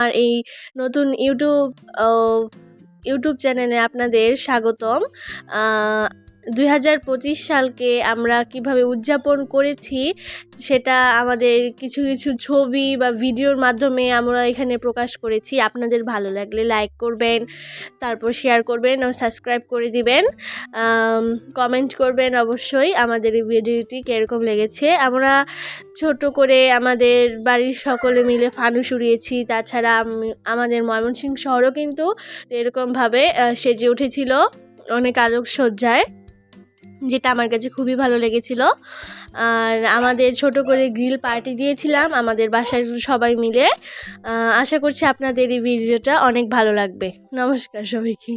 আর এই নতুন YouTube YouTube চ্যানেলে আপনাদের স্বাগতম। দুই হাজার পঁচিশ সালকে আমরা কীভাবে উদযাপন করেছি, সেটা আমাদের কিছু কিছু ছবি বা ভিডিওর মাধ্যমে আমরা এখানে প্রকাশ করেছি। আপনাদের ভালো লাগলে লাইক করবেন, তারপর শেয়ার করবেন ও সাবস্ক্রাইব করে দিবেন। কমেন্ট করবেন অবশ্যই আমাদের এই ভিডিওটি কীরকম লেগেছে। আমরা ছোট করে আমাদের বাড়ির সকলে মিলে ফানুস উড়িয়েছি তাছাড়া আমাদের ময়মনসিংহ শহরও কিন্তু এরকমভাবে সেজে উঠেছিল, অনেক আলোকসজ্জায়। যেটা আমার কাছে খুবই ভালো লেগেছিল। আর আমাদের ছোট করে গ্রিল পার্টি দিয়েছিলাম, আমাদের বাসায় সবাই মিলে। আশা করছি আপনাদের এই ভিডিওটা অনেক ভালো লাগবে। নমস্কার সবাইকে।